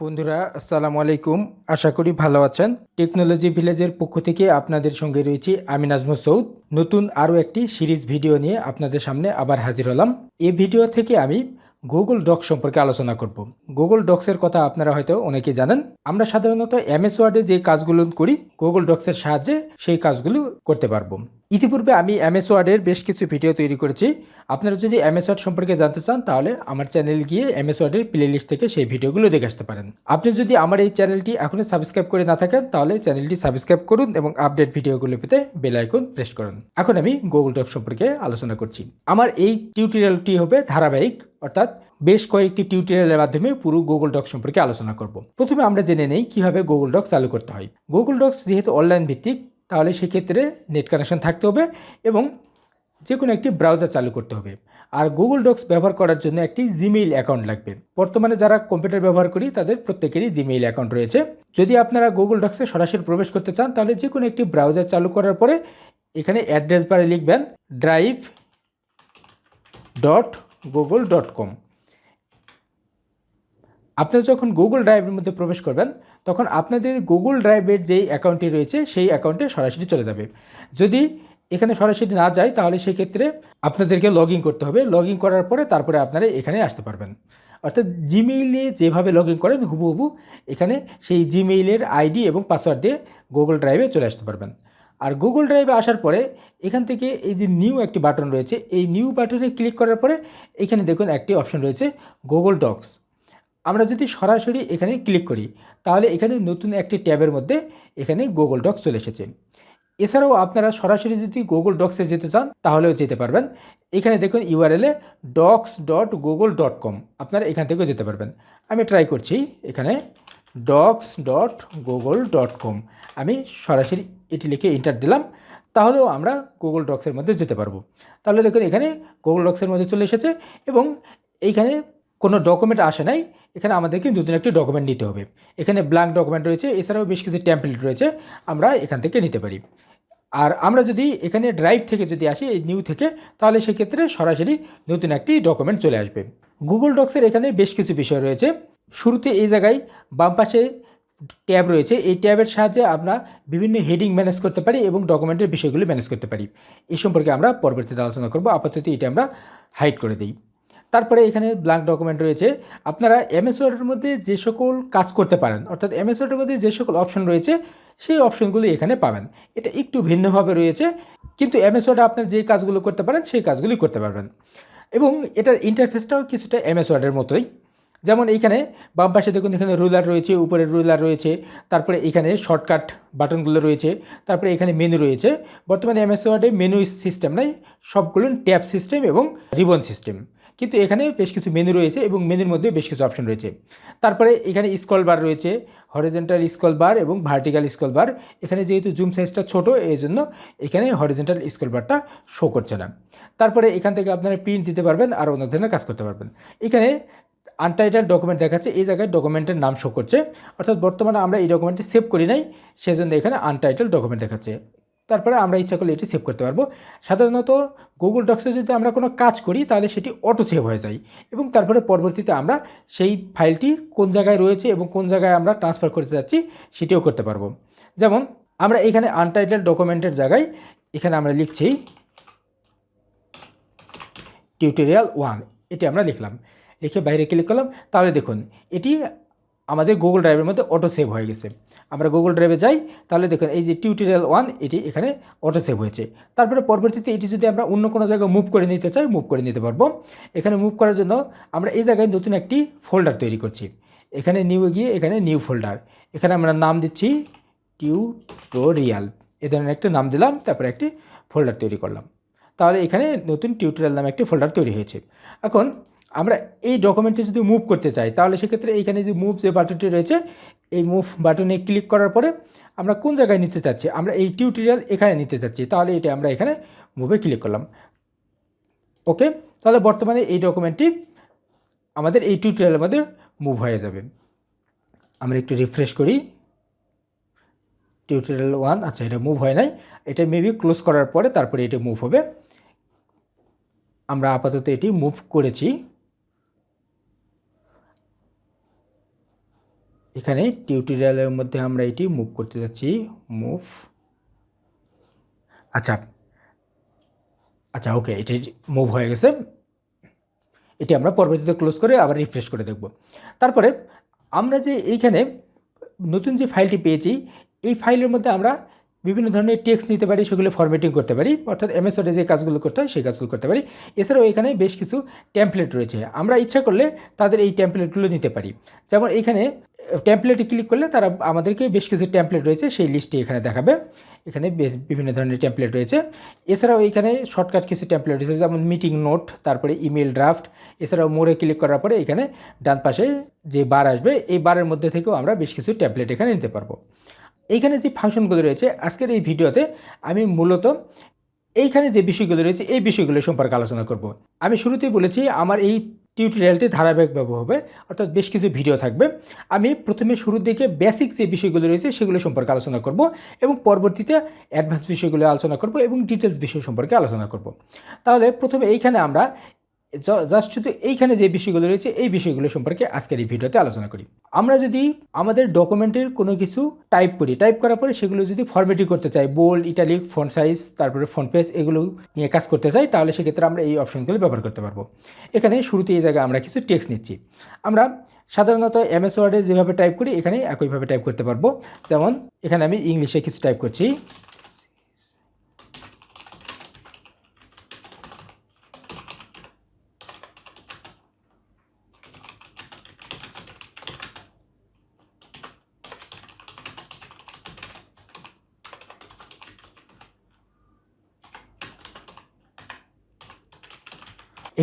বন্ধুরা, আসসালামু আলাইকুম। আশা করি ভালো আছেন। টেকনোলজি ভিলেজের পক্ষ থেকে আপনাদের সঙ্গে রয়েছি আমি নাজমুল সৌদ। নতুন আরও একটি সিরিজ ভিডিও নিয়ে আপনাদের সামনে আবার হাজির হলাম। এই ভিডিও থেকে আমি গুগল ডক সম্পর্কে আলোচনা করব। গুগল ডক্সের কথা আপনারা হয়তো অনেকে জানেন। আমরা সাধারণত এমএস ওয়ার্ডে যে কাজগুলো করি, গুগল ডক্সের সাহায্যে সেই কাজগুলো করতে পারব। ইতিপূর্বে আমি এমএস বেশ কিছু ভিডিও তৈরি করেছি। আপনারা যদি এমএস সম্পর্কে জানতে চান, তাহলে আমার চ্যানেল গিয়ে এমএস ওয়ার্ডের প্লেলিস্ট থেকে সেই ভিডিওগুলো দেখে আসতে পারেন। আপনি যদি আমার এই চ্যানেলটি এখনও সাবস্ক্রাইব করে না থাকেন, তাহলে চ্যানেলটি সাবস্ক্রাইব করুন এবং আপডেট ভিডিওগুলো পেতে বেল আইকন প্রেস করুন। এখন আমি গুগল ডক সম্পর্কে আলোচনা করছি। আমার এই টিউটোরিয়ালটি হবে ধারাবাহিক, অর্থাৎ বেশ কয়েকটি টিউটোরিয়ালের মাধ্যমে পুরো গুগল ডক সম্পর্কে আলোচনা করব। প্রথমে আমরা জেনে নেই কীভাবে গুগল ডক চালু করতে হয়। গুগল ডক্স যেহেতু অনলাইন ভিত্তিক তাহলে সেক্ষেত্রে নেট কানেকশন থাকতে হবে এবং যে কোনো একটি ব্রাউজার চালু করতে হবে। আর গুগল ডক্স ব্যবহার করার জন্য একটি জিমেইল অ্যাকাউন্ট লাগবে। বর্তমানে যারা কম্পিউটার ব্যবহার করি, তাদের প্রত্যেকেরই জিমেইল অ্যাকাউন্ট রয়েছে। যদি আপনারা গুগল ডক্সে সরাসরি প্রবেশ করতে চান, তাহলে যে কোনো একটি ব্রাউজার চালু করার পরে এখানে অ্যাড্রেস বারে লিখবেন drive dot Google dot com আপনারা যখন গুগল ড্রাইভের মধ্যে প্রবেশ করবেন তখন আপনাদের গুগল ড্রাইভের যেই অ্যাকাউন্টটি রয়েছে, সেই অ্যাকাউন্টে সরাসরি চলে যাবে। যদি এখানে সরাসরি না যায়, তাহলে সেক্ষেত্রে আপনাদেরকে লগ করতে হবে। লগ করার পরে তারপরে আপনারা এখানে আসতে পারবেন। অর্থাৎ জিমেইলে যেভাবে লগ ইন করেন, হুবহু এখানে সেই জিমেইলের আইডি এবং পাসওয়ার্ড দিয়ে গুগল ড্রাইভে চলে আসতে পারবেন। আর গুগল ড্রাইভে আসার পরে এখান থেকে এই যে নিউ একটি বাটন রয়েছে, এই নিউ বাটনে ক্লিক করার পরে এখানে দেখুন একটি অপশন রয়েছে গুগল ডক্স আমরা যদি সরাসরি এখানে ক্লিক করি, তাহলে এখানে নতুন একটি ট্যাবের মধ্যে এখানে গুগল ডক্স চলে এসেছে। এছাড়াও আপনারা সরাসরি যদি গুগল ডক্সে যেতে চান, তাহলেও যেতে পারবেন। এখানে দেখুন ইউআরএলে docs dot Google dot com আপনারা এখান থেকেও যেতে পারবেন। আমি ট্রাই করছি এখানে docs dot Google dot com আমি সরাসরি এটি লিখে ইন্টার দিলাম, তাহলেও আমরা গুগল ডক্সের মধ্যে যেতে পারব। তাহলে দেখুন এখানে গুগল ডক্সের মধ্যে চলে এসেছে এবং এইখানে কোনো ডকুমেন্ট আসে নাই, এখানে আমাদেরকে দুদিন একটি ডকুমেন্ট নিতে হবে। এখানে ব্ল্যাঙ্ক ডকুমেন্ট রয়েছে, এছাড়াও বেশ কিছু ট্যাম্পলেট রয়েছে, আমরা এখান থেকে নিতে পারি। আর আমরা যদি এখানে ড্রাইভ থেকে যদি আসি, এই নিউ থেকে, তাহলে সেক্ষেত্রে সরাসরি নতুন একটি ডকুমেন্ট চলে আসবে। গুগল ডক্সের এখানে বেশ কিছু বিষয় রয়েছে। শুরুতে এই জায়গায় বাম পাশে ট্যাব রয়েছে। এই ট্যাবের সাহায্যে আমরা বিভিন্ন হেডিং ম্যানেজ করতে পারি এবং ডকুমেন্টের বিষয়গুলি ম্যানেজ করতে পারি। এই সম্পর্কে আমরা পরবর্তীতে আলোচনা করব। আপাতত এটা আমরা হাইড করে দিই। তারপরে এখানে ব্ল্যাঙ্ক ডকুমেন্ট রয়েছে। আপনারা এমএস ওয়ার্ডের মধ্যে যে সকল কাজ করতে পারেন, অর্থাৎ এমএস ওয়ার্ডের মধ্যে যে সকল অপশন রয়েছে, সেই অপশনগুলি এখানে পাবেন। এটা একটু ভিন্নভাবে রয়েছে, কিন্তু এমএস ওয়ার্ডে আপনার যে কাজগুলো করতে পারেন, সেই কাজগুলি করতে পারবেন। এবং এটার ইন্টারফেসটাও কিছুটা এমএস ওয়ার্ডের মতোই। যেমন এইখানে বাম পাশে দেখুন, এখানে রুলার রয়েছে, উপরে রুলার রয়েছে, তারপরে এখানে শর্টকাট বাটনগুলো রয়েছে, তারপরে এখানে মেনু রয়েছে। বর্তমানে এমএস ওয়ার্ডে মেনু সিস্টেম নাই, সবগুলো ট্যাব সিস্টেম এবং রিবন সিস্টেম কিন্তু এখানে বেশ কিছু মেনু রয়েছে এবং মেনুর মধ্যে বেশ কিছু অপশন রয়েছে। তারপরে এখানে স্কল বার রয়েছে হরিজেন্টাল স্কল বার এবং ভার্টিক্যাল স্কল বার এখানে যেহেতু জুম সাইজটা ছোট এই জন্য এখানে হরিজেন্টাল স্কল বারটা শো করছে না। তারপরে এখান থেকে আপনারা প্রিন্ট দিতে পারবেন আর অন্য ধরনের কাজ করতে পারবেন। এখানে আনটাইটেল ডকুমেন্ট দেখাচ্ছে, এই জায়গায় ডকুমেন্টের নাম শো করছে। অর্থাৎ বর্তমানে আমরা এই ডকুমেন্টটি সেভ করি নাই, সেজন্য এখানে আনটাইটেল ডকুমেন্ট দেখাচ্ছে। তারপরে আমরা ইচ্ছা করলে এটি সেভ করতে পারব। সাধারণত গুগল ডক্সে যদি আমরা কোনো কাজ করি, তাহলে সেটি অটো সেভ হয়ে যায় এবং তারপরে পরবর্তীতে আমরা সেই ফাইলটি কোন জায়গায় রয়েছে এবং কোন জায়গায় আমরা ট্রান্সফার করতে যাচ্ছি, সেটিও করতে পারব। যেমন, আমরা এখানে আনটাইটেল ডকুমেন্টের জায়গায় এখানে আমরা লিখছি টিউটোরিয়াল ওয়ান এটি আমরা লিখলাম। লিখে বাইরে ক্লিক করলাম। তাহলে দেখুন, এটি আমাদের গুগল ড্রাইভের মধ্যে অটো সেভ হয়ে গেছে। আমরা গুগল ড্রাইভে যাই, তাহলে দেখুন এই যে টিউটোরিয়াল ওয়ান এটি এখানে অটো সেভ হয়েছে। তারপরে পরবর্তীতে এটি যদি আমরা অন্য কোনো জায়গায় মুভ করে নিতে চাই মুভ করে নিতে পারব। এখানে মুভ করার জন্য আমরা এই জায়গায় নতুন একটি ফোল্ডার তৈরি করছি। এখানে নিউ গিয়ে এখানে নিউ ফোল্ডার এখানে আমরা নাম দিচ্ছি টিউটোরিয়াল এ ধরনের একটা নাম দিলাম, তারপরে একটি ফোল্ডার তৈরি করলাম। তাহলে এখানে নতুন টিউটোরিয়াল নামে একটি ফোল্ডার তৈরি হয়েছে। এখন আমরা এই ডকুমেন্টটি যদি মুভ করতে চাই, তাহলে সেক্ষেত্রে এইখানে যে মুভ যে বাটনটি রয়েছে, এই মুভ বাটনে ক্লিক করার পরে আমরা কোন জায়গায় নিতে চাচ্ছি? আমরা এই টিউটোরিয়াল এখানে নিতে চাচ্ছি, তাহলে এটা আমরা এখানে মুভে ক্লিক করলাম। ওকে তাহলে বর্তমানে এই ডকুমেন্টটি আমাদের এই টিউটোরিয়ালের মধ্যে মুভ হয়ে যাবে। আমরা একটু রিফ্রেশ করি। টিউটোরিয়াল ওয়ান আচ্ছা এটা মুভ হয় নাই। এটা মেবি ক্লোজ করার পরে তারপরে এটা মুভ হবে। আমরা আপাতত এটি মুভ করেছি। এখানে টিউটোরিয়ালের মধ্যে আমরা এটি মুভ করতে যাচ্ছি। মুভ আচ্ছা। আচ্ছা ওকে এটি মুভ হয়ে গেছে। এটি আমরা পরবর্তীতে ক্লোজ করে আবার রিফ্রেশ করে দেখব। তারপরে আমরা যে এইখানে নতুন যে ফাইলটি পেয়েছি, এই ফাইলের মধ্যে আমরা বিভিন্ন ধরনের টেক্সট নিতে পারি, সেগুলো ফরম্যাটিং করতে পারি। অর্থাৎ এমএস যে কাজগুলো করতে হয়, সেই কাজগুলো করতে পারি। এছাড়াও এখানে বেশ কিছু ট্যাম্পলেট রয়েছে। আমরা ইচ্ছা করলে তাদের এই ট্যাম্পলেটগুলো নিতে পারি। যেমন এখানে ট্যাম্পলেটে ক্লিক করলে তারা আমাদেরকে বেশ কিছু ট্যাম্পলেট রয়েছে, সেই লিস্টটি এখানে দেখাবে। এখানে বিভিন্ন ধরনের ট্যাম্পলেট রয়েছে। এছাড়াও এখানে শর্টকাট কিছু ট্যাম্পলেট রয়েছে, যেমন মিটিং নোট তারপরে ইমেল ড্রাফট এছাড়াও মোড়ে ক্লিক করার পরে এখানে ডান পাশে যে বার আসবে, এই বারের মধ্যে থেকেও আমরা বেশ কিছু ট্যাম্পলেট এখানে নিতে পারব। এইখানে যে ফাংশনগুলো রয়েছে, আজকের এই ভিডিওতে আমি মূলত এইখানে যে বিষয়গুলো রয়েছে, এই বিষয়গুলো সম্পর্কে আলোচনা করব। আমি শুরুতেই বলেছি, আমার এই টিউটোরিয়ালটি ধারাবাহিকভাবে হবে, অর্থাৎ বেশ কিছু ভিডিও থাকবে। আমি প্রথমে শুরুর দিকে বেসিক যে বিষয়গুলো রয়েছে সেগুলো সম্পর্কে আলোচনা করব এবং পরবর্তীতে অ্যাডভান্স বিষয়গুলো আলোচনা করব এবং ডিটেলস বিষয় সম্পর্কে আলোচনা করব। তাহলে প্রথমে এইখানে আমরা জাস্ট শুধু এইখানে যে বিষয়গুলো রয়েছে, এই বিষয়গুলো সম্পর্কে আজকের এই ভিডিওতে আলোচনা করি। আমরা যদি আমাদের ডকুমেন্টের কোনো কিছু টাইপ করি টাইপ করার পরে সেগুলো যদি ফরম্যাটিং করতে চাই বোল্ড ইটালিক ফোন সাইজ তারপরে ফোন পেজ এগুলো নিয়ে কাজ করতে চাই, তাহলে সেক্ষেত্রে আমরা এই অপশনগুলো ব্যবহার করতে পারব। এখানে শুরুতে এই জায়গায় আমরা কিছু টেক্সট নিচ্ছি। আমরা সাধারণত এমএস ওয়ার্ডে যেভাবে টাইপ করি এখানে একইভাবে টাইপ করতে পারব। যেমন, এখানে আমি ইংলিশে কিছু টাইপ করছি।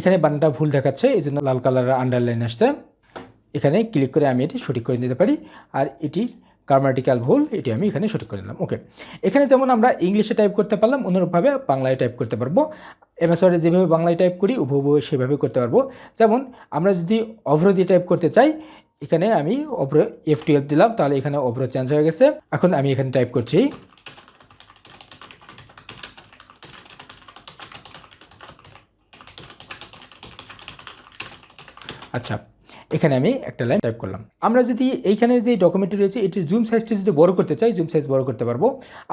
এখানে বানানটা ভুল দেখাচ্ছে এই জন্য লাল কালারের আন্ডারলাইন আসছে। এখানে ক্লিক করে আমি এটি সঠিক করে নিতে পারি, আর এটি গ্রামাটিক্যাল ভুল, এটি আমি এখানে সঠিক করে নিলাম ওকে এখানে যেমন আমরা ইংলিশে টাইপ করতে পারলাম, অনুরূপভাবে বাংলায় টাইপ করতে পারব। এমএস ওয়ার্ডে যেভাবে বাংলায় টাইপ করি উভয় সেভাবে করতে পারব। যেমন আমরা যদি অভ্র দিয়ে টাইপ করতে চাই, এখানে আমি অভ্র এফ টুয়েলভ দিলাম, তাহলে এখানে অভ্র চেঞ্জ হয়ে গেছে। এখন আমি এখানে টাইপ করছি। আচ্ছা এখানে আমি একটা লাইন টাইপ করলাম। আমরা যদি এইখানে যে ডকুমেন্টটি রয়েছে, এটির জুম সাইজটি যদি বড় করতে চাই জুম সাইজ বড় করতে পারব।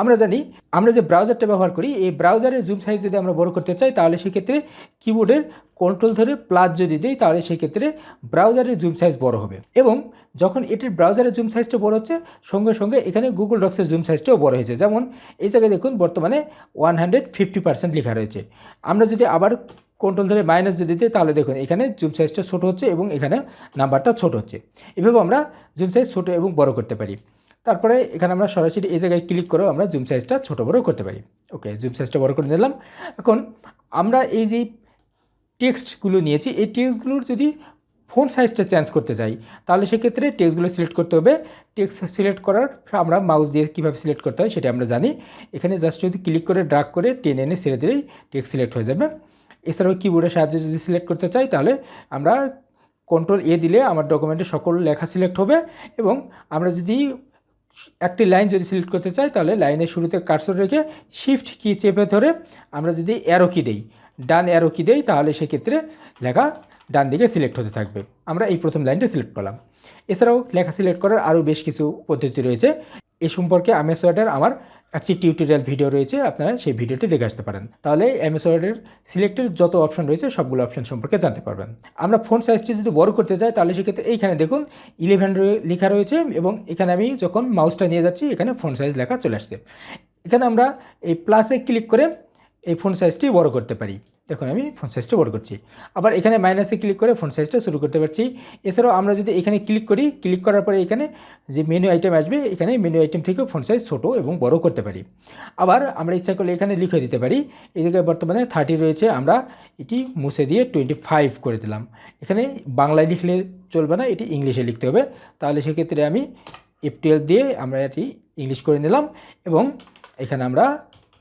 আমরা জানি, আমরা যে ব্রাউজারটা ব্যবহার করি, এই ব্রাউজারের জুম সাইজ যদি আমরা বড় করতে চাই, তাহলে সেক্ষেত্রে কিবোর্ডের কন্ট্রোল ধরে প্লাস যদি দিই, তাহলে সেক্ষেত্রে ব্রাউজারের জুম সাইজ বড় হবে। এবং যখন এটির ব্রাউজারের জুম সাইজটা বড় হচ্ছে, সঙ্গে সঙ্গে এখানে গুগল ডক্সের জুম সাইজটাও বড় হয়েছে। যেমন, এই জায়গায় দেখুন, বর্তমানে ওয়ান হান্ড্রেড ফিফটি পার্সেন্ট লেখা রয়েছে। আমরা যদি আবার কন্ট্রোল ধরে মাইনাস যদি দিই, তাহলে দেখুন এখানে জুম সাইজটা ছোটো হচ্ছে এবং এখানে নাম্বারটা ছোট হচ্ছে। এভাবে আমরা জুম সাইজ ছোটো এবং বড় করতে পারি। তারপরে এখানে আমরা সরাসরি এই জায়গায় ক্লিক করেও আমরা জুম সাইজটা ছোটো বড় করতে পারি। ওকে জুম সাইজটা বড় করে নিলাম। এখন আমরা এই যে টেক্সটগুলো নিয়েছি, এই টেক্সটগুলোর যদি ফোন সাইজটা চেঞ্জ করতে চাই, তাহলে সেক্ষেত্রে টেক্সটগুলো সিলেক্ট করতে হবে। টেক্সট সিলেক্ট করার আমরা মাউস দিয়ে কীভাবে সিলেক্ট করতে হয় সেটা আমরা জানি। এখানে জাস্ট যদি ক্লিক করে ড্রাগ করে, টেনে এনে ছেড়ে দিলেই টেক্সট সিলেক্ট হয়ে যাবে। এছাড়াও কিবোর্ডের সাহায্যে যদি সিলেক্ট করতে চাই, তাহলে আমরা কন্ট্রোল এ দিলে আমার ডকুমেন্টে সকল লেখা সিলেক্ট হবে এবং আমরা যদি একটি লাইন যদি সিলেক্ট করতে চাই, তাহলে লাইনের শুরুতে কার্সর রেখে শিফট কি চেপে ধরে আমরা যদি অ্যারো কি দেই, ডান অ্যারো কি দেই, তাহলে সেক্ষেত্রে লেখা ডান দিকে সিলেক্ট হতে থাকবে। আমরা এই প্রথম লাইনটা সিলেক্ট করলাম। এছাড়াও লেখা সিলেক্ট করার আরও বেশ কিছু পদ্ধতি রয়েছে। এ সম্পর্কে এমএস ওয়ার্ডের আমার একটি টিউটোরিয়াল ভিডিও রয়েছে, আপনারা সেই ভিডিওটি দেখে আসতে পারেন। তাহলে এমএস ওয়ার্ডের সিলেক্টের যত অপশন রয়েছে, সবগুলো অপশন সম্পর্কে জানতে পারবেন। আমরা ফোন সাইজটি যদি বড় করতে চাই, তাহলে সেক্ষেত্রে এইখানে দেখুন ইলেভেন লেখা রয়েছে এবং এখানে আমি যখন মাউসটা নিয়ে যাচ্ছি, এখানে ফোন সাইজ লেখা চলে আসছে। এখানে আমরা এই প্লাসে ক্লিক করে এই ফোন সাইজটি বড় করতে পারি। দেখুন, আমি ফোন সাইজটা বড় করছি। আবার এখানে মাইনাসে ক্লিক করে ফোন সাইজটা শুরু করতে পারছি। এছাড়াও আমরা যদি এখানে ক্লিক করি ক্লিক করার পরে এখানে যে মেনু আইটেম আসবে, এখানে মেনু আইটেম থেকে ফোন সাইজ ছোটো এবং বড় করতে পারি। আবার আমরা ইচ্ছা করলে এখানে লিখে দিতে পারি জায়গায় বর্তমানে থার্টি রয়েছে, আমরা এটি মুছে দিয়ে টোয়েন্টি ফাইভ করে দিলাম। এখানে বাংলায় লিখলে চলবে না, এটি ইংলিশে লিখতে হবে। তাহলে সেক্ষেত্রে আমি এফ টুয়েলভ দিয়ে আমরা এটি ইংলিশ করে নিলাম এবং এখানে আমরা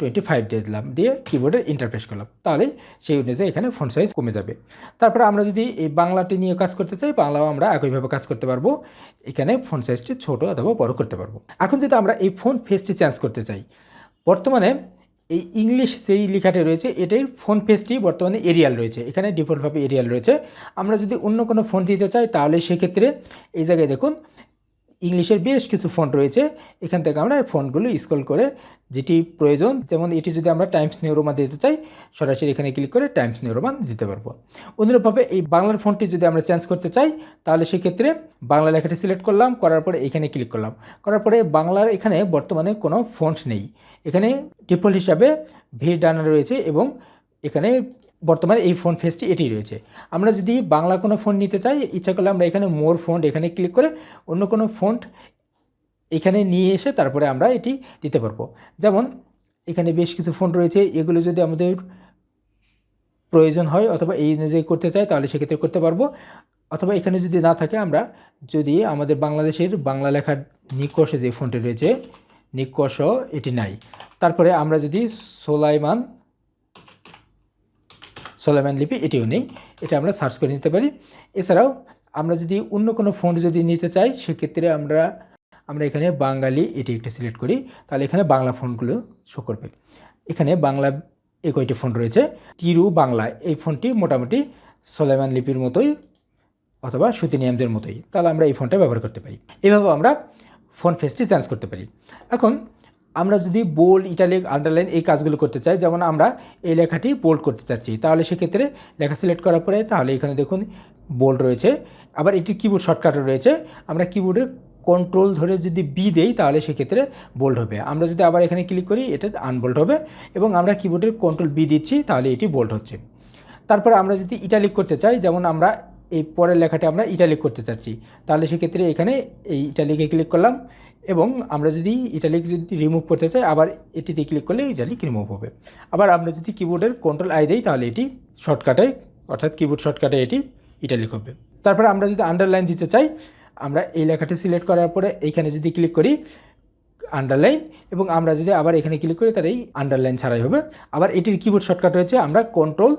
টোয়েন্টি ফাইভ দিয়ে দিলাম, দিয়ে কিবোর্ডে ইন্টারপ্রেস করলাম। তাহলে সেই অনুযায়ী এখানে ফোন সাইজ কমে যাবে। তারপরে আমরা যদি এই বাংলাটি নিয়ে কাজ করতে চাই, বাংলাও আমরা একইভাবে কাজ করতে পারব। এখানে ফোন সাইজটি ছোটো অথবা বড় করতে পারব। এখন যদি আমরা এই ফোন ফেসটি চেঞ্জ করতে চাই, বর্তমানে এই ইংলিশ যেই লেখাটি রয়েছে, এটাই ফোন পেজটি বর্তমানে এরিয়াল রয়েছে। এখানে ডিফল্টভাবে এরিয়াল রয়েছে। আমরা যদি অন্য কোনো ফোন দিতে চাই, তাহলে সেক্ষেত্রে এই জায়গায় দেখুন ইংলিশের বেশ কিছু ফন্ট রয়েছে, এখান থেকে আমরা ফন্টগুলো স্ক্রল করে যেটি প্রয়োজন, যেমন এটি যদি আমরা টাইমস নিউ রোমান দিতে চাই, সরাসরি এখানে ক্লিক করে টাইমস নিউ রোমান দিতে পারব। অনুরূপভাবে এই বাংলার ফন্টটি যদি আমরা চেঞ্জ করতে চাই, তাহলে সেক্ষেত্রে বাংলা লেখাটি সিলেক্ট করলাম, করার পরে এখানে ক্লিক করলাম। করার পরে বাংলার এখানে বর্তমানে কোনো ফন্ট নেই। এখানে ডিফল্ট হিসাবে ভিড় ডানা রয়েছে এবং এখানে বর্তমানে এই ফোন ফেসটি এটি রয়েছে। আমরা যদি বাংলা কোনো ফোন নিতে চাই, ইচ্ছা করলে আমরা এখানে মোর ফন্ট এখানে ক্লিক করে অন্য কোনো ফন্ট এখানে নিয়ে এসে তারপরে আমরা এটি দিতে পারব। যেমন, এখানে বেশ কিছু ফোন রয়েছে, এগুলো যদি আমাদের প্রয়োজন হয় অথবা এই অনুযায়ী করতে চাই তাহলে সেক্ষেত্রে করতে পারব। অথবা এখানে যদি না থাকে, আমরা যদি আমাদের বাংলাদেশের বাংলা লেখার নিকষে যে ফোনটি রয়েছে নিকষ এটি নাই। তারপরে আমরা যদি সোলাইমান সোলাইমান লিপি, এটিও নেই। এটা আমরা সার্চ করে নিতে পারি। এছাড়াও আমরা যদি অন্য কোনো ফন্ট যদি নিতে চাই, সেক্ষেত্রে আমরা আমরা এখানে বাঙালি এটি একটা সিলেক্ট করি। তাহলে এখানে বাংলা ফোনগুলো শো করবে। এখানে বাংলা এই কয়টি ফোন রয়েছে? তিরু বাংলা এই ফোনটি মোটামুটি সোলাইমান লিপির মতোই অথবা সুতিনিয়ামদের মতোই। তাহলে আমরা এই ফোনটা ব্যবহার করতে পারি। এভাবে আমরা ফোন ফেসটি চেঞ্জ করতে পারি। এখন আমরা যদি বোল্ড ইটালিক আন্ডারলাইন এই কাজগুলো করতে চাই, যেমন আমরা এই লেখাটি বোল্ড করতে চাচ্ছি, তাহলে সেক্ষেত্রে লেখা সিলেক্ট করার পরে তাহলে এখানে দেখুন বোল্ড রয়েছে। আবার এটি কিবোর্ড শর্টকাটও রয়েছে। আমরা কিবোর্ডের কন্ট্রোল ধরে যদি বি দেই, তাহলে সেক্ষেত্রে বোল্ড হবে। আমরা যদি আবার এখানে ক্লিক করি, এটা আনবোল্ড হবে এবং আমরা কিবোর্ডের কন্ট্রোল বি দিচ্ছি, তাহলে এটি বোল্ড হচ্ছে। তারপরে আমরা যদি ইটালিক করতে চাই, যেমন আমরা এই পরের লেখাটি আমরা ইটালিক করতে চাচ্ছি, তাহলে সেক্ষেত্রে এখানে এই ইটালিকে ক্লিক করলাম। এবং আমরা যদি ইটালিক যদি রিমুভ করতে চাই, আবার এটিতে ক্লিক করলে ইটালিক রিমুভ হবে। আবার আমরা যদি কিবোর্ডের কন্ট্রোল আই দিই, তাহলে এটি শর্টকাটে অর্থাৎ কিবোর্ড শর্টকাটে এটি ইটালিক হবে। তারপরে আমরা যদি আন্ডারলাইন দিতে চাই, আমরা এই লেখাটি সিলেক্ট করার পরে এইখানে যদি ক্লিক করি আন্ডারলাইন এবং আমরা যদি আবার এখানে ক্লিক করি, তাহলে এই আন্ডারলাইন ছাড়াই হবে। আবার এটির কিবোর্ড শর্টকাট রয়েছে, আমরা কন্ট্রোল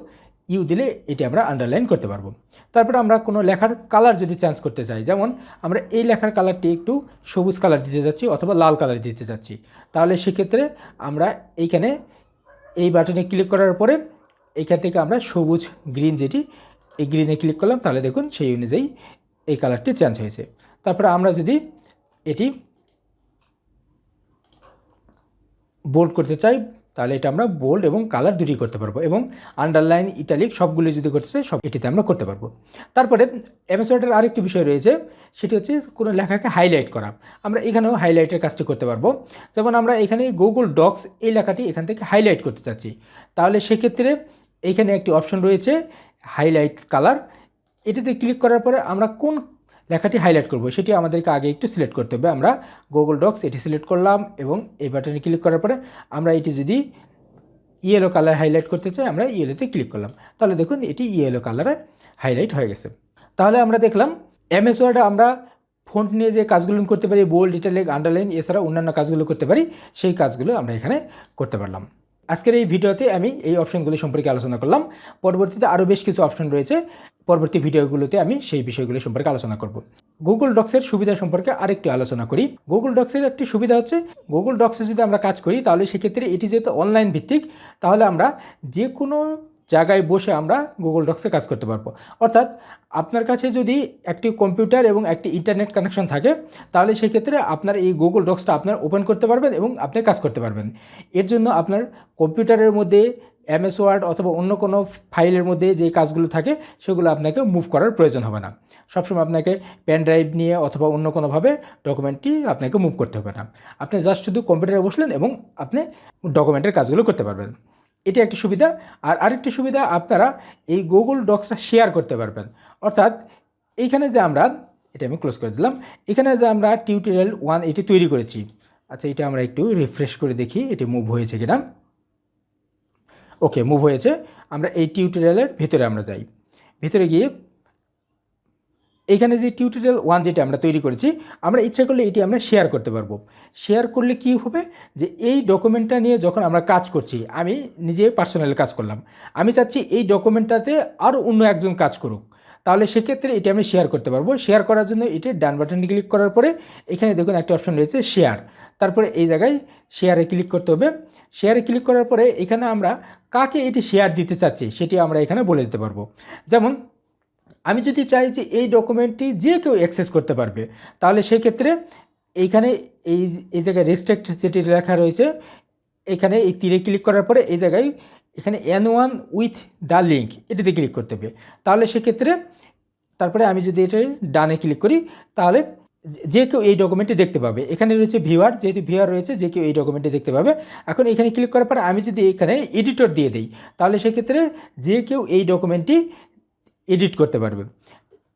ইউ দিলে এটি আমরা আন্ডারলাইন করতে পারব। তারপরে আমরা কোনো লেখার কালার যদি চেঞ্জ করতে চাই, যেমন আমরা এই লেখার কালারটি একটু সবুজ কালার দিতে যাচ্ছি অথবা লাল কালার দিতে যাচ্ছি, তাহলে সেক্ষেত্রে আমরা এইখানে এই বাটনে ক্লিক করার পরে এইখান থেকে আমরা সবুজ গ্রিন যেটি, এই গ্রিনে ক্লিক করলাম, তাহলে দেখুন সেই অনুযায়ী এই কালারটি চেঞ্জ হয়েছে। তারপরে আমরা যদি এটি বোল্ড করতে চাই তাহলে এটা আমরা বোল্ড এবং কালার দুটি করতে পারব এবং আন্ডারলাইন ইটালিক সবগুলো যদি করতে চাই, সব এটিতে আমরা করতে পারব। তারপরে এমএস ওয়ার্ডের আরেকটি বিষয় রয়েছে, সেটি হচ্ছে কোনো লেখাকে হাইলাইট করা। আমরা এখানেও হাইলাইটের কাজটি করতে পারব। যেমন আমরা এখানে গুগল ডক্স এই লেখাটি এখান থেকে হাইলাইট করতে চাচ্ছি। তাহলে সেক্ষেত্রে এইখানে একটি অপশন রয়েছে হাইলাইট কালার এটিতে ক্লিক করার পরে আমরা কোন লেখাটি হাইলাইট করব। সেটি আমাদেরকে আগে একটু সিলেক্ট করতে হবে। আমরা গুগল ডক্স এটি সিলেক্ট করলাম এবং এই বাটনে ক্লিক করার পরে আমরা এটি যদি ইয়েলো কালার হাইলাইট করতে চাই, আমরা ইয়েলোতে ক্লিক করলাম। তাহলে দেখুন, এটি ইয়েলো কালারে হাইলাইট হয়ে গেছে। তাহলে আমরা দেখলাম এমএস ওয়ার্ডে আমরা ফন্ট নিয়ে যে কাজগুলো করতে পারি বোল্ড ইটালিক আন্ডারলাইন এছাড়া অন্যান্য কাজগুলো করতে পারি, সেই কাজগুলো আমরা এখানে করতে পারলাম। আজকের এই ভিডিওতে আমি এই অপশনগুলি সম্পর্কে আলোচনা করলাম। পরবর্তীতে আরও বেশ কিছু অপশন রয়েছে। পরবর্তী ভিডিওগুলোতে আমি সেই বিষয়গুলি সম্পর্কে আলোচনা করব। গুগল ডক্সের সুবিধা সম্পর্কে আরেকটি আলোচনা করি। গুগল ডক্সের একটি সুবিধা হচ্ছে গুগল ডক্সে যদি আমরা কাজ করি, তাহলে সেক্ষেত্রে এটি যেহেতু অনলাইন ভিত্তিক, তাহলে আমরা যে কোনো জায়গায় বসে আমরা গুগল ডক্সে কাজ করতে পারব। অর্থাৎ আপনার কাছে যদি একটি কম্পিউটার এবং একটি ইন্টারনেট কানেকশন থাকে, তাহলে সেক্ষেত্রে আপনার এই গুগল ডক্সটা আপনার ওপেন করতে পারবেন এবং আপনি কাজ করতে পারবেন। এর জন্য আপনার কম্পিউটারের মধ্যে এমএস ওয়ার্ড অথবা অন্য কোনো ফাইলের মধ্যে যে কাজগুলো থাকে, সেগুলো আপনাকে মুভ করার প্রয়োজন হবে না। সবসময় আপনাকে পেন ড্রাইভ নিয়ে অথবা অন্য কোনোভাবে ডকুমেন্টটি আপনাকে মুভ করতে হবে না। আপনি জাস্ট শুধু কম্পিউটারে বসলেন এবং আপনি ডকুমেন্টের কাজগুলো করতে পারবেন। এটি একটি সুবিধা। আর আরেকটি সুবিধা, আপনারা এই গুগল ডক্সটা শেয়ার করতে পারবেন। অর্থাৎ এইখানে যে আমরা, এটা আমি ক্লোজ করে দিলাম, এখানে যে আমরা টিউটোরিয়াল ওয়ান এটি তৈরি করেছি। আচ্ছা এটা আমরা একটু রিফ্রেশ করে দেখি, এটি মুভ হয়েছে কিনা। ওকে মুভ হয়েছে। আমরা এই টিউটোরিয়ালের ভিতরে আমরা যাই। ভিতরে গিয়ে এখানে যে টিউটোরিয়াল ওয়ান যেটা আমরা তৈরি করেছি, আমরা ইচ্ছা করলে এটি আমরা শেয়ার করতে পারব। শেয়ার করলে কি হবে? যে এই ডকুমেন্টটা নিয়ে যখন আমরা কাজ করছি, আমি নিজে পার্সোনালি কাজ করলাম, আমি চাচ্ছি এই ডকুমেন্টটাতে আরও অন্য একজন কাজ করুক। তাহলে সেক্ষেত্রে এটি আমি শেয়ার করতে পারব। শেয়ার করার জন্য এটি ডান বাটনে ক্লিক করার পরে, এখানে দেখুন একটা অপশন রয়েছে শেয়ার তারপরে এই জায়গায় শেয়ারে ক্লিক করতে হবে। শেয়ারে ক্লিক করার পরে এখানে আমরা কাকে এটি শেয়ার দিতে চাচ্ছি, সেটি আমরা এখানে বলে দিতে পারব। যেমন আমি যদি চাই যে এই ডকুমেন্টটি যে কেউ অ্যাক্সেস করতে পারবে, তাহলে সেক্ষেত্রে এইখানে এই এই জায়গায় রেস্ট্রিক্ট যেটি লেখা রয়েছে, এখানে এই তীরে ক্লিক করার পরে এই জায়গায় এখানে anyone with the link এটিতে ক্লিক করতে হবে। তাহলে সেক্ষেত্রে তারপরে আমি যদি এটা ডানে ক্লিক করি, তাহলে যে কেউ এই ডকুমেন্টটি দেখতে পাবে। এখানে রয়েছে ভিউয়ার যেহেতু ভিউয়ার রয়েছে, যে কেউ এই ডকুমেন্টটি দেখতে পাবে। এখন এখানে ক্লিক করার পরে আমি যদি এখানে এডিটর দিয়ে দিই, তাহলে সেক্ষেত্রে যে কেউ এই ডকুমেন্টটি এডিট করতে পারবে।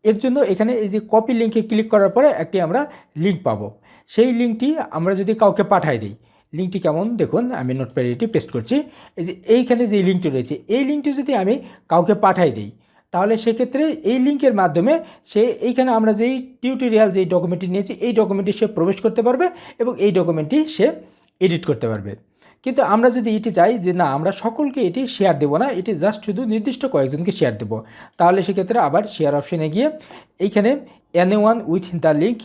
এর জন্য এখানে এই যে কপি লিঙ্কে ক্লিক করার পরে একটি আমরা লিঙ্ক পাবো। সেই লিঙ্কটি আমরা যদি কাউকে পাঠাই দিই লিঙ্কটি কেমন? দেখুন, আমি নোটপ্যাডে এটি পেস্ট করছি। এই যে এইখানে যে লিঙ্কটি রয়েছে, এই লিঙ্কটি যদি আমি কাউকে পাঠাই দিই, তাহলে সেক্ষেত্রে এই লিঙ্কের মাধ্যমে সে এইখানে আমরা যেই টিউটোরিয়াল যেই ডকুমেন্টটি নিয়েছি, এই ডকুমেন্টটি সে প্রবেশ করতে পারবে এবং এই ডকুমেন্টটি সে এডিট করতে পারবে। কিন্তু আমরা যদি এটি চাই যে না, আমরা সকলকে এটি শেয়ার দেবো না, এটি জাস্ট শুধু নির্দিষ্ট কয়েকজনকে শেয়ার দেবো। তাহলে সেক্ষেত্রে আবার শেয়ার অপশনে গিয়ে এইখানে anyone with the link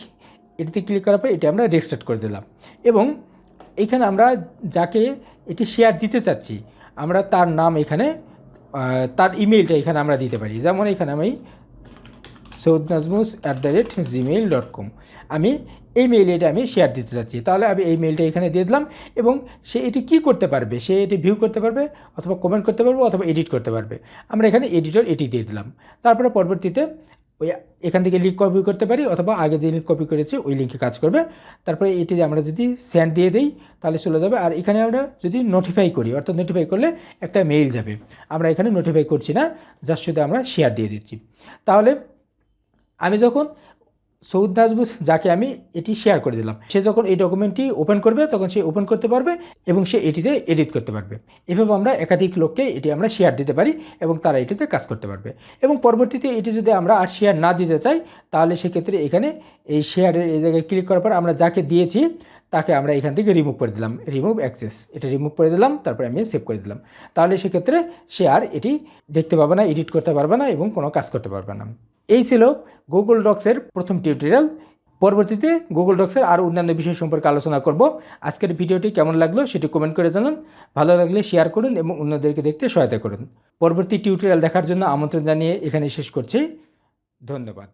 এটিতে ক্লিক করার পর এটি আমরা রেজিস্টার্ট করে দিলাম। এবং এইখানে আমরা যাকে এটি শেয়ার দিতে চাচ্ছি, আমরা তার নাম এখানে তার ইমেলটা এখানে আমরা দিতে পারি। যেমন এখানে আমি Saud Najmus at the rate Gmail dot com আমি এই মেইলে এটা আমি শেয়ার দিতে চাচ্ছি তাহলে আমি এই মেইলটা এখানে দিয়ে দিলাম এবং সে এটি কি করতে পারবে? সে এটি ভিউ করতে পারবে অথবা কমেন্ট করতে পারবে অথবা এডিট করতে পারবে। আমরা এখানে এডিটর এটি দিয়ে দিলাম। তারপরে পরবর্তীতে ওই এখান থেকে লিঙ্ক কপি করতে পারি অথবা আগে যে লিঙ্ক কপি করেছি ওই লিঙ্কে কাজ করবে। তারপরে এটি আমরা যদি সেন্ড দিয়ে দিই তাহলে চলে যাবে। আর এখানে আমরা যদি নোটিফাই করি, অর্থাৎ নোটিফাই করলে একটা মেইল যাবে। আমরা এখানে নোটিফাই করছি না যার শুধু আমরা শেয়ার দিয়ে দিচ্ছি। তাহলে আমি যখন সৌদ নাজবুস যাকে আমি এটি শেয়ার করে দিলাম। সে যখন এই ডকুমেন্টটি ওপেন করবে, তখন সে ওপেন করতে পারবে এবং সে এটিতে এডিট করতে পারবে। এভাবে আমরা একাধিক লোককে এটি আমরা শেয়ার দিতে পারি এবং তারা এটিতে কাজ করতে পারবে। এবং পরবর্তীতে এটি যদি আমরা আর শেয়ার না দিতে চাই, তাহলে সেক্ষেত্রে এখানে এই শেয়ারের এই জায়গায় ক্লিক করার পর আমরা যাকে দিয়েছি, তাকে আমরা এখান থেকে রিমুভ করে দিলাম। রিমুভ অ্যাক্সেস এটা রিমুভ করে দিলাম, তারপরে আমি সেভ করে দিলাম। তাহলে সেক্ষেত্রে সে আর এটি দেখতে পাবে না এডিট করতে পারবে না এবং কোনো কাজ করতে পারবে না। এই ছিল গুগল ডক্সের প্রথম টিউটোরিয়াল পরবর্তীতে গুগল ডক্সের আরও অন্যান্য বিষয় সম্পর্কে আলোচনা করব। আজকের ভিডিওটি কেমন লাগল সেটি কমেন্ট করে জানান। ভালো লাগলে শেয়ার করুন এবং অন্যদেরকে দেখতে সহায়তা করুন। পরবর্তী টিউটোরিয়াল দেখার জন্য আমন্ত্রণ জানিয়ে এখানে শেষ করছি। ধন্যবাদ।